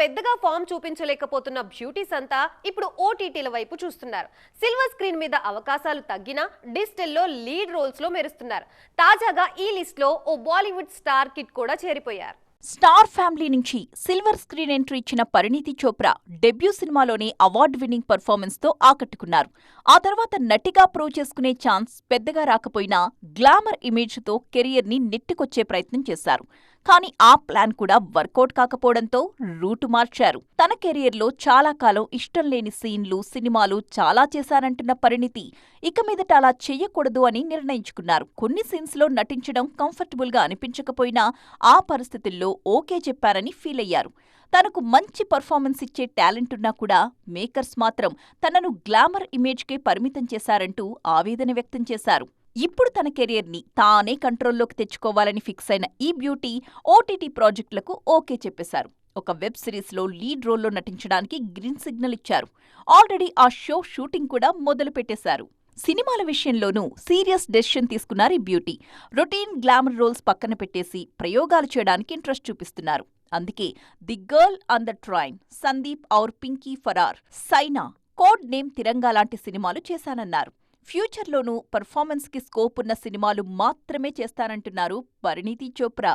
పెద్దగా form చూపించలేకపోతున్న beauties అంతా ఇప్పుడు ఓటీటీల వైపు చూస్తున్నారు. సిల్వర్ స్క్రీన్ మీద అవకాశాలు తగ్గినా డిజిటల్లో లీడ్ రోల్స్లో మెరుస్తున్నారు. తాజాగా ఈ లిస్ట్లో ఓ బాలీవుడ్ స్టార్ కిట్ కూడా చేరిపోయారు. స్టార్ ఫ్యామిలీ నుంచి సిల్వర్ స్క్రీన్ ఎంట్రీ ఇచ్చిన పరిణీతి చోప్రా డెబ్యూ సినిమాలోనే అవార్డు విన్నింగ్ పర్ఫార్మెన్స్తో ఆకట్టుకున్నారు. ఆ తర్వాత నటిగా ప్రూవ్ చేసుకునే ఛాన్స్ పెద్దగా రాకపోయినా గ్లామర్ ఇమేజ్తో కెరియర్ని నెట్టుకొచ్చే ప్రయత్నం చేశారు. కానీ ఆ ప్లాన్ కూడా వర్కౌట్ కాకపోవడంతో రూటు మార్చారు. తన కెరియర్లో చాలా కాలం ఇష్టం లేని సీన్లు సినిమాలు చాలా చేశారంటున్న పరిణితి. ఇక మీదట అలా చెయ్యకూడదు అని నిర్ణయించుకున్నారు. కొన్ని సీన్స్లో నటించడం కంఫర్టబుల్గా అనిపించకపోయినా ఆ పరిస్థితుల్లో ఓకే చెప్పారని ఫీల్ అయ్యారు. తనకు మంచి పర్ఫార్మెన్స్ ఇచ్చే టాలెంట్ ఉన్నా కూడా మేకర్స్ మాత్రం తనను గ్లామర్ ఇమేజ్కే పరిమితం చేశారంటూ ఆవేదన వ్యక్తం చేశారు. ఇప్పుడు తన కెరియర్ని తానే కంట్రోల్లోకి తెచ్చుకోవాలని ఫిక్స్ అయిన ఈ బ్యూటీ ఓటీటీ ప్రాజెక్టులకు ఓకే చెప్పేశారు. ఒక వెబ్ సిరీస్లో లీడ్ రోల్లో నటించడానికి గ్రీన్ సిగ్నల్ ఇచ్చారు. ఆల్రెడీ ఆ షో షూటింగ్ కూడా మొదలు పెట్టేశారు. సినిమాల విషయంలోనూ సీరియస్ డెసిషన్ తీసుకున్నారు ఈ బ్యూటీ. రొటీన్ గ్లామర్ రోల్స్ పక్కన పెట్టేసి ప్రయోగాలు చేయడానికి ఇంట్రెస్ట్ చూపిస్తున్నారు. అందుకే the girl on the train Sandeep Aur Pinky Faraar Saina code name Tiranga లాంటి సినిమాలు చేశానన్నారు. ఫ్యూచర్లోనూ పర్ఫార్మెన్స్కి స్కోప్ ఉన్న సినిమాలు మాత్రమే చేస్తానంటున్నారు పరిణీతి చోప్రా.